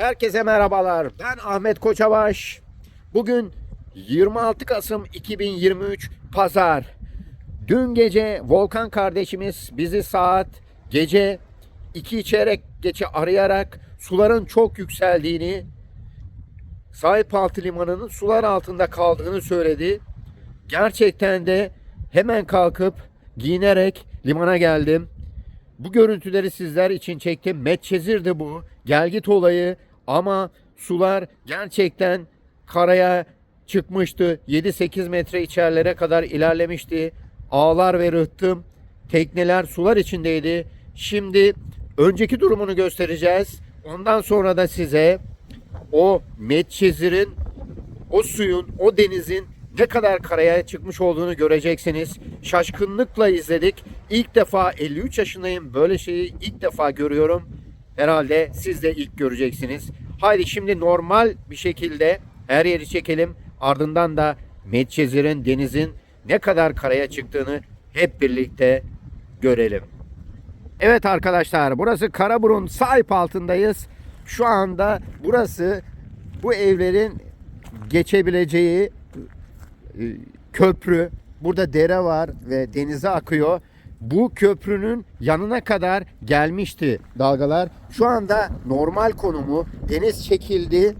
Herkese merhabalar. Ben Ahmet Koçabaş. Bugün 26 Kasım 2023 Pazar. Dün gece Volkan kardeşimiz bizi saat gece 2 çeyrek geçe arayarak suların çok yükseldiğini, Sahipaltı Limanı'nın sular altında kaldığını söyledi. Gerçekten de hemen kalkıp giyinerek limana geldim. Bu görüntüleri sizler için çektim. Medcezir'di bu. Gelgit olayı ama sular gerçekten karaya çıkmıştı. 7-8 metre içerilere kadar ilerlemişti. Ağlar ve rıhtım tekneler sular içindeydi. Şimdi önceki durumunu göstereceğiz. Ondan sonra da size o Medcezir'in o suyun, o denizin ne kadar karaya çıkmış olduğunu göreceksiniz. Şaşkınlıkla izledik. İlk defa 53 yaşındayım. Böyle şeyi ilk defa görüyorum. Herhalde siz de ilk göreceksiniz. Haydi şimdi normal bir şekilde her yeri çekelim. Ardından da Medcezir'in, denizin ne kadar karaya çıktığını hep birlikte görelim. Evet arkadaşlar burası Karaburun sahip altındayız. Şu anda burası bu evlerin geçebileceği e, köprü. Burada dere var ve denize akıyor. Bu köprünün yanına kadar gelmişti dalgalar. Şu anda normal konumu deniz çekildi.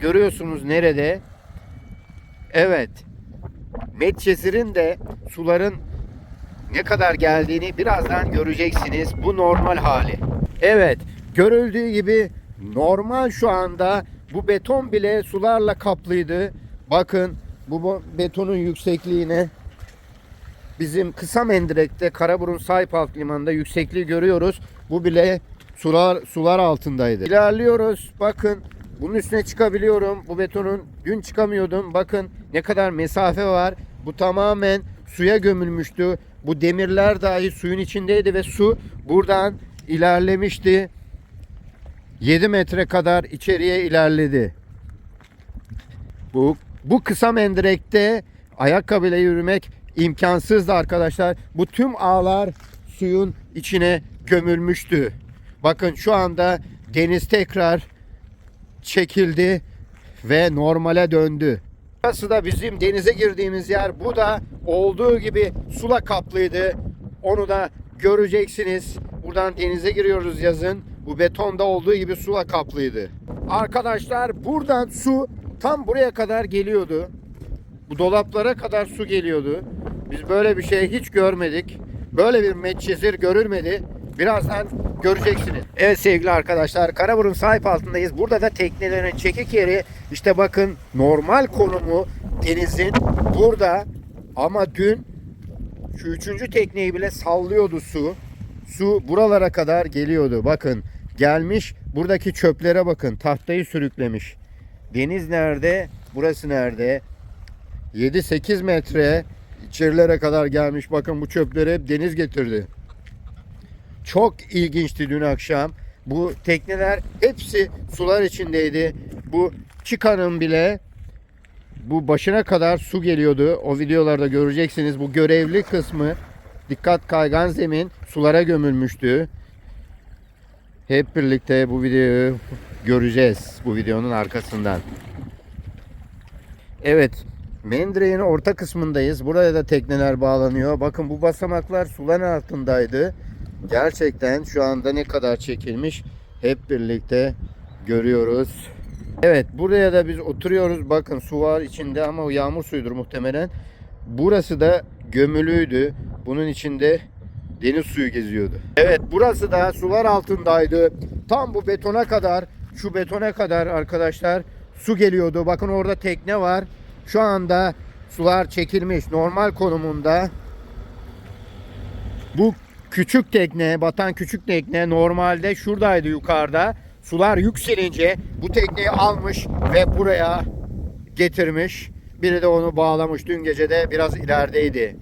Görüyorsunuz nerede? Evet. Medcezir'in de suların ne kadar geldiğini birazdan göreceksiniz. Bu normal hali. Evet, görüldüğü gibi normal şu anda bu beton bile sularla kaplıydı. Bakın bu betonun yüksekliğine bizim kısa mendirekte Karaburun Saypalp Limanı'nda yüksekliği görüyoruz. Bu bile sular sular altındaydı. İlerliyoruz. Bakın bunun üstüne çıkabiliyorum. Bu betonun dün çıkamıyordum. Bakın ne kadar mesafe var. Bu tamamen suya gömülmüştü. Bu demirler dahi suyun içindeydi ve su buradan ilerlemişti. 7 metre kadar içeriye ilerledi. Bu bu kısa mendirekte ayakkabıyla yürümek imkansızdı arkadaşlar. Bu tüm ağlar suyun içine gömülmüştü. Bakın şu anda deniz tekrar çekildi ve normale döndü. Burası da bizim denize girdiğimiz yer. Bu da olduğu gibi sula kaplıydı. Onu da göreceksiniz. Buradan denize giriyoruz yazın. Bu betonda olduğu gibi sula kaplıydı. Arkadaşlar buradan su tam buraya kadar geliyordu. Bu dolaplara kadar su geliyordu. Biz böyle bir şey hiç görmedik. Böyle bir Medcezir görülmedi. Birazdan göreceksiniz. Evet sevgili arkadaşlar Karaburun sahip altındayız. Burada da teknelerin çekik yeri işte bakın normal konumu denizin burada ama dün şu üçüncü tekneyi bile sallıyordu su. Su buralara kadar geliyordu. Bakın gelmiş buradaki çöplere bakın tahtayı sürüklemiş. Deniz nerede? Burası nerede? 7-8 metre içerilere kadar gelmiş. Bakın bu çöpleri hep deniz getirdi. Çok ilginçti dün akşam. Bu tekneler hepsi sular içindeydi. Bu çıkanın bile bu başına kadar su geliyordu. O videolarda göreceksiniz. Bu görevli kısmı dikkat kaygan zemin sulara gömülmüştü. Hep birlikte bu videoyu göreceğiz bu videonun arkasından. Evet, Mendireğin orta kısmındayız. Buraya da tekneler bağlanıyor. Bakın bu basamaklar suların altındaydı. Gerçekten şu anda ne kadar çekilmiş hep birlikte görüyoruz. Evet buraya da biz oturuyoruz. Bakın su var içinde ama o yağmur suyudur muhtemelen. Burası da gömülüydü. Bunun içinde deniz suyu geziyordu. Evet burası da sular altındaydı. Tam bu betona kadar şu betona kadar arkadaşlar su geliyordu. Bakın orada tekne var. Şu anda sular çekilmiş normal konumunda. Bu küçük tekne, batan küçük tekne normalde şuradaydı yukarıda. Sular yükselince bu tekneyi almış ve buraya getirmiş. Biri de onu bağlamış. Dün gece de biraz ilerideydi.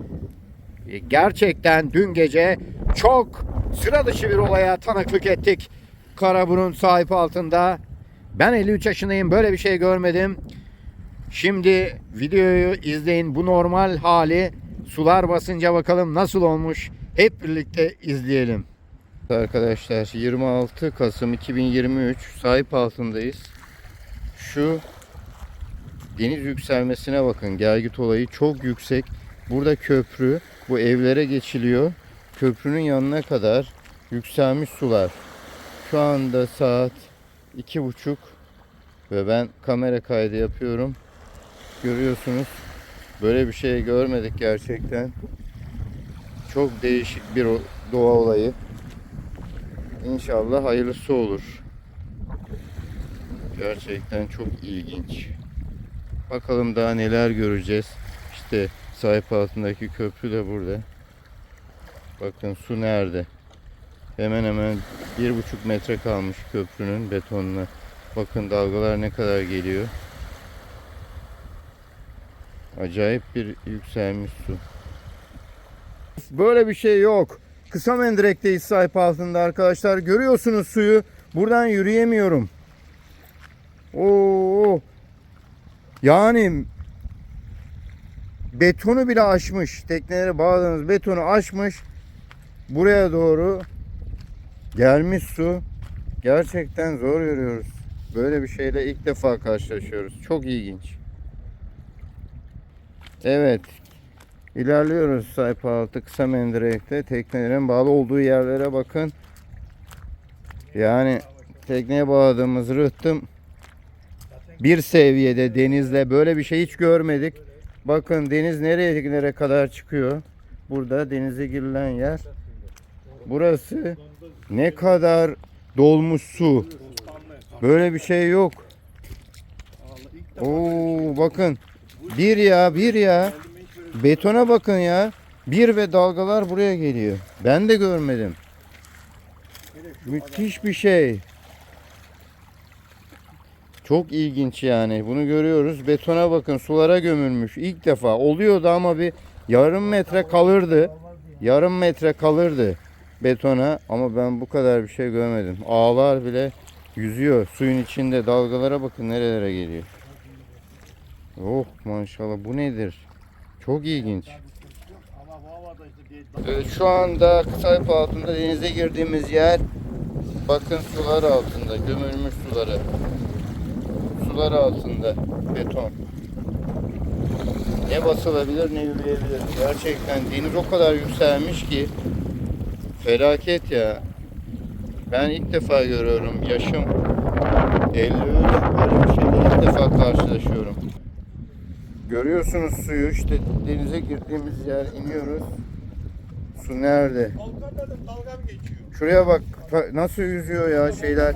E, Gerçekten dün gece çok sıra dışı bir olaya tanıklık ettik. Karaburun sahip altında. Ben 53 yaşındayım. Böyle bir şey görmedim. Şimdi videoyu izleyin. Bu normal hali sular basınca bakalım nasıl olmuş. Hep birlikte izleyelim. Arkadaşlar 26 Kasım 2023 sahip altındayız. Şu deniz yükselmesine bakın. Gelgit olayı çok yüksek. Burada köprü. Bu evlere geçiliyor. Köprünün yanına kadar yükselmiş sular. Şu anda saat iki buçuk ve ben kamera kaydı yapıyorum. Görüyorsunuz. Böyle bir şey görmedik gerçekten. Çok değişik bir doğa olayı. İnşallah hayırlısı olur. Gerçekten çok ilginç. Bakalım daha neler göreceğiz. İşte sahip altındaki köprü de burada. Bakın su nerede? Hemen hemen bir buçuk metre kalmış köprünün betonuna. Bakın dalgalar ne kadar geliyor. Acayip bir yükselmiş su. Böyle bir şey yok. Kısa mendirekteyiz sahip altında arkadaşlar. Görüyorsunuz suyu. Buradan yürüyemiyorum. Oo. Yani betonu bile aşmış. Teknelere bağladığımız betonu aşmış. Buraya doğru gelmiş su. Gerçekten zor yürüyoruz. Böyle bir şeyle ilk defa karşılaşıyoruz. Çok ilginç. Evet. İlerliyoruz sayfa altı kısa mendirekte. Teknelerin bağlı olduğu yerlere bakın. Yani tekneye bağladığımız rıhtım bir seviyede denizle böyle bir şey hiç görmedik. Bakın deniz nereye nereye kadar çıkıyor. Burada denize girilen yer. Burası ne kadar dolmuş su. Böyle bir şey yok. Oo bakın. Bir ya bir ya. Betona bakın ya. Bir ve dalgalar buraya geliyor. Ben de görmedim. Müthiş bir şey. Çok ilginç yani. Bunu görüyoruz. Betona bakın sulara gömülmüş. İlk defa oluyordu ama bir yarım metre kalırdı. Yarım metre kalırdı betona ama ben bu kadar bir şey görmedim. Ağlar bile yüzüyor suyun içinde. Dalgalara bakın nerelere geliyor. Oh maşallah bu nedir? Çok ilginç. Evet, şu anda Kısayp altında denize girdiğimiz yer bakın sular altında gömülmüş suları. Sular altında beton. Ne basılabilir ne yürüyebilir. Gerçekten deniz o kadar yükselmiş ki felaket ya. Ben ilk defa görüyorum. Yaşım 53 böyle bir şeyle ilk defa karşılaşıyorum. Görüyorsunuz suyu işte denize girdiğimiz yer iniyoruz. Su nerede? Şuraya bak nasıl yüzüyor ya şeyler.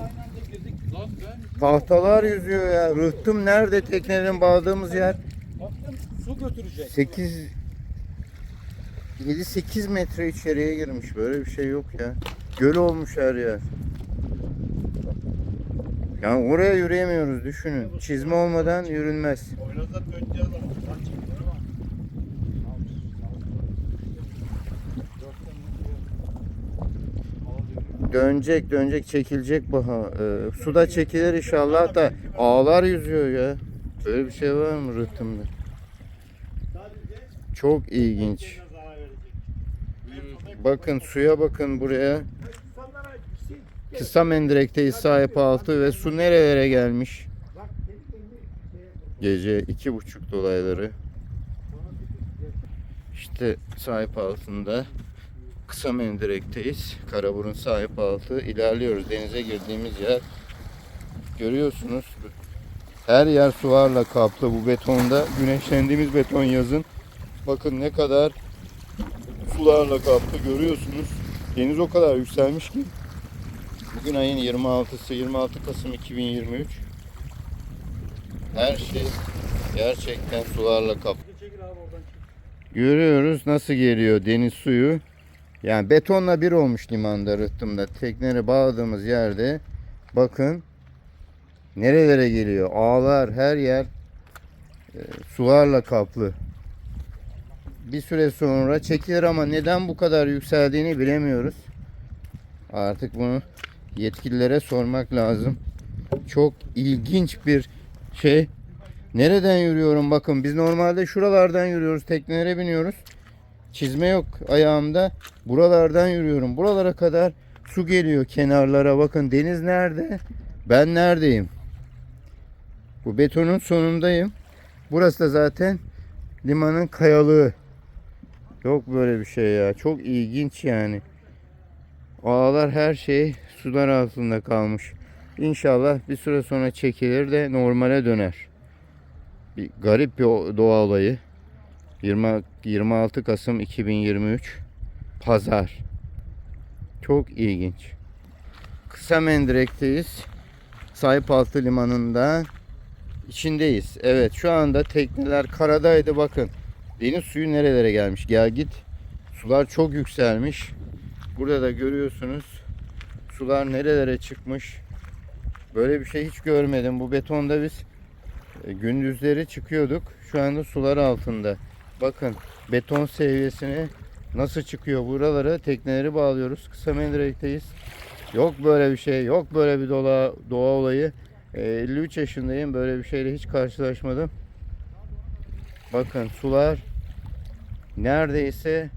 Tahtalar yüzüyor ya. Rıhtım nerede teknelerin bağladığımız yer? Baktım su götürecek. 8 7-8 metre içeriye girmiş. Böyle bir şey yok ya. Göl olmuş her yer. Yani oraya yürüyemiyoruz düşünün. Çizme olmadan yürünmez. Dönecek dönecek çekilecek bu ha. Ee, suda çekilir inşallah da ağlar yüzüyor ya. Böyle bir şey var mı rıhtımda? Çok ilginç. Bakın suya bakın buraya. Kısa mendirekteyiz sahip altı ve su nerelere gelmiş? Gece iki buçuk dolayları. İşte sahip altında kısa mendirekteyiz. Karaburun sahip altı. ilerliyoruz. Denize girdiğimiz yer. Görüyorsunuz. Her yer sularla kaplı bu betonda. Güneşlendiğimiz beton yazın. Bakın ne kadar sularla kaplı görüyorsunuz. Deniz o kadar yükselmiş ki. Bugün ayın 26'sı 26 Kasım 2023. Her şey gerçekten sularla kaplı. Görüyoruz nasıl geliyor deniz suyu. Yani betonla bir olmuş limanda rıhtımda. Tekneleri bağladığımız yerde bakın nerelere geliyor. Ağlar her yer e, sularla kaplı. Bir süre sonra çekilir ama neden bu kadar yükseldiğini bilemiyoruz. Artık bunu yetkililere sormak lazım. Çok ilginç bir şey. Nereden yürüyorum bakın biz normalde şuralardan yürüyoruz teknelere biniyoruz. Çizme yok ayağımda. Buralardan yürüyorum. Buralara kadar Su geliyor kenarlara bakın. Deniz nerede? Ben neredeyim? Bu betonun sonundayım. Burası da zaten limanın kayalığı. Yok böyle bir şey ya. Çok ilginç yani. Ağlar her şey sular altında kalmış. İnşallah bir süre sonra çekilir de normale döner. Bir garip bir doğa olayı. 20, 26 Kasım 2023 Pazar. Çok ilginç. Kısa Mendirek'teyiz. Saypaltı Limanı'nda içindeyiz. Evet şu anda tekneler karadaydı bakın. Deniz suyu nerelere gelmiş gel git. Sular çok yükselmiş. Burada da görüyorsunuz sular nerelere çıkmış. Böyle bir şey hiç görmedim. Bu betonda biz e, gündüzleri çıkıyorduk. Şu anda sular altında. Bakın beton seviyesine nasıl çıkıyor. Buralara tekneleri bağlıyoruz. Kısa mendirekteyiz. Yok böyle bir şey. Yok böyle bir doğa, doğa olayı. E, 53 yaşındayım. Böyle bir şeyle hiç karşılaşmadım. Bakın sular neredeyse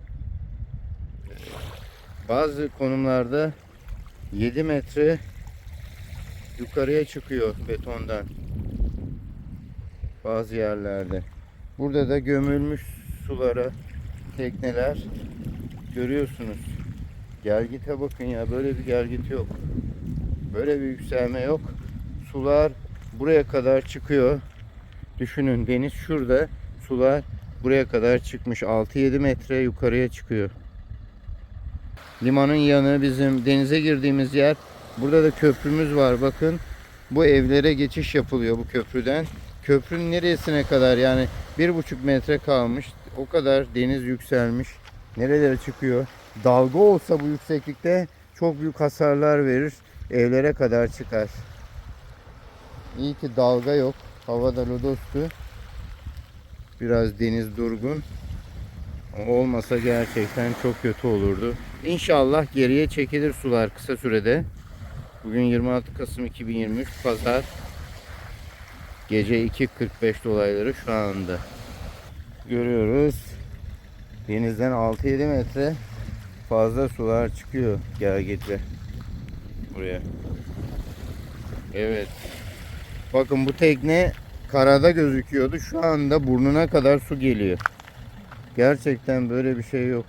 e, bazı konumlarda 7 metre yukarıya çıkıyor betondan. Bazı yerlerde. Burada da gömülmüş sulara tekneler görüyorsunuz. Gelgite bakın ya böyle bir gelgit yok. Böyle bir yükselme yok. Sular buraya kadar çıkıyor. Düşünün deniz şurada. Sular buraya kadar çıkmış. 6-7 metre yukarıya çıkıyor. Limanın yanı bizim denize girdiğimiz yer. Burada da köprümüz var bakın. Bu evlere geçiş yapılıyor bu köprüden. Köprünün neresine kadar yani bir buçuk metre kalmış. O kadar deniz yükselmiş. Nerelere çıkıyor? Dalga olsa bu yükseklikte çok büyük hasarlar verir. Evlere kadar çıkar. İyi ki dalga yok. Havada lodostu. Biraz deniz durgun. Olmasa gerçekten çok kötü olurdu. İnşallah geriye çekilir sular kısa sürede. Bugün 26 Kasım 2023 Pazar. Gece 2.45 dolayları şu anda. Görüyoruz. Denizden 6-7 metre fazla sular çıkıyor gelgitle. Buraya. Evet. Bakın bu tekne karada gözüküyordu. Şu anda burnuna kadar su geliyor. Gerçekten böyle bir şey yok.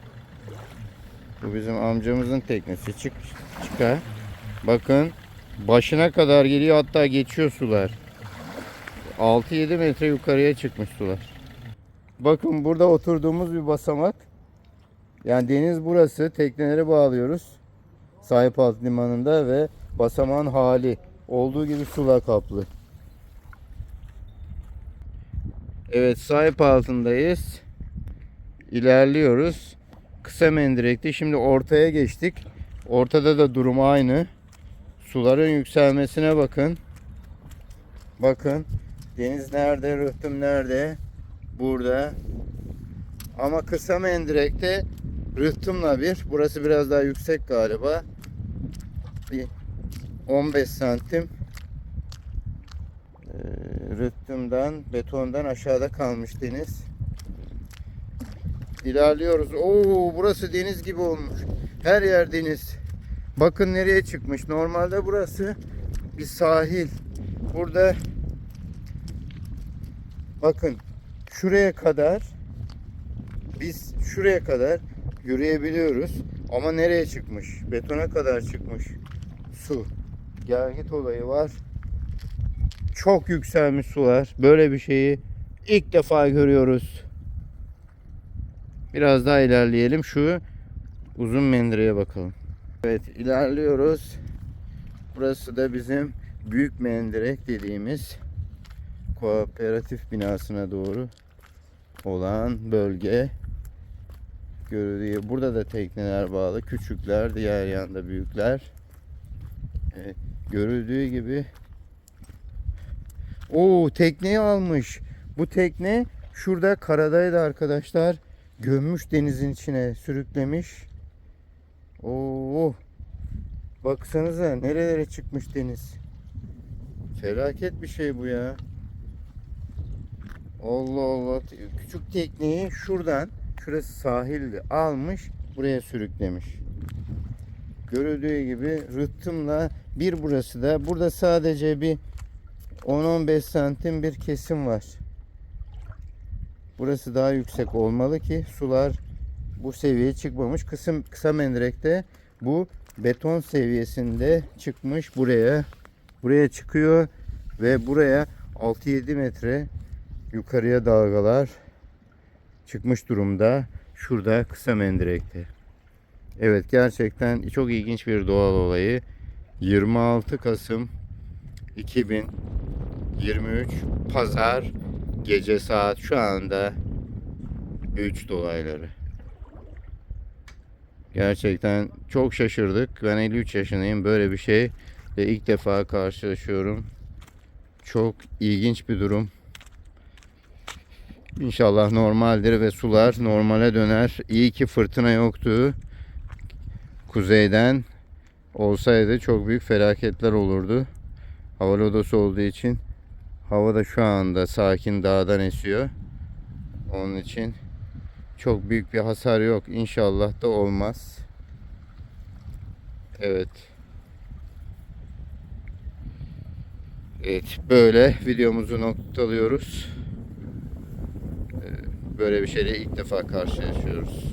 Bu bizim amcamızın teknesi. Çık çıkar. Bakın başına kadar geliyor hatta geçiyor sular. 6-7 metre yukarıya çıkmış sular. Bakın burada oturduğumuz bir basamak. Yani deniz burası. Tekneleri bağlıyoruz. Sahipaltı limanında ve basamağın hali olduğu gibi sula kaplı. Evet sahip altındayız. İlerliyoruz. Kısa mendirekte şimdi ortaya geçtik. Ortada da durum aynı. Suların yükselmesine bakın. Bakın. Deniz nerede? Rıhtım nerede? Burada. Ama kısa mendirekte rıhtımla bir. Burası biraz daha yüksek galiba. Bir 15 santim e, rıhtımdan, betondan aşağıda kalmış deniz. İlerliyoruz. Oo, burası deniz gibi olmuş. Her yer deniz. Bakın nereye çıkmış. Normalde burası bir sahil. Burada bakın şuraya kadar biz şuraya kadar yürüyebiliyoruz. Ama nereye çıkmış? Betona kadar çıkmış. Su. Gelgit olayı var. Çok yükselmiş sular. Böyle bir şeyi ilk defa görüyoruz. Biraz daha ilerleyelim. Şu uzun mendireye bakalım. Evet ilerliyoruz. Burası da bizim büyük mendirek dediğimiz kooperatif binasına doğru olan bölge. Görülüyor. Burada da tekneler bağlı. Küçükler, diğer yanda büyükler. Evet, görüldüğü gibi Oo tekneyi almış. Bu tekne şurada karadaydı arkadaşlar. Gömmüş denizin içine sürüklemiş. Oo. Baksanıza nerelere çıkmış deniz. Felaket bir şey bu ya. Allah Allah. Küçük tekneyi şuradan, şurası sahildi, almış buraya sürüklemiş. görüldüğü gibi rıhtımla bir burası da burada sadece bir 10-15 santim bir kesim var. Burası daha yüksek olmalı ki sular bu seviyeye çıkmamış. Kısım kısa mendirekte bu beton seviyesinde çıkmış buraya. Buraya çıkıyor ve buraya 6-7 metre yukarıya dalgalar çıkmış durumda. Şurada kısa mendirekte. Evet gerçekten çok ilginç bir doğal olayı. 26 Kasım 2023 Pazar gece saat şu anda 3 dolayları. Gerçekten çok şaşırdık. Ben 53 yaşındayım. Böyle bir şey ve ilk defa karşılaşıyorum. Çok ilginç bir durum. İnşallah normaldir ve sular normale döner. İyi ki fırtına yoktu. Kuzeyden olsaydı çok büyük felaketler olurdu. Hava lodosu olduğu için hava da şu anda sakin dağdan esiyor. Onun için çok büyük bir hasar yok. İnşallah da olmaz. Evet. Evet böyle videomuzu noktalıyoruz. Ee, Böyle bir şeyle ilk defa karşılaşıyoruz.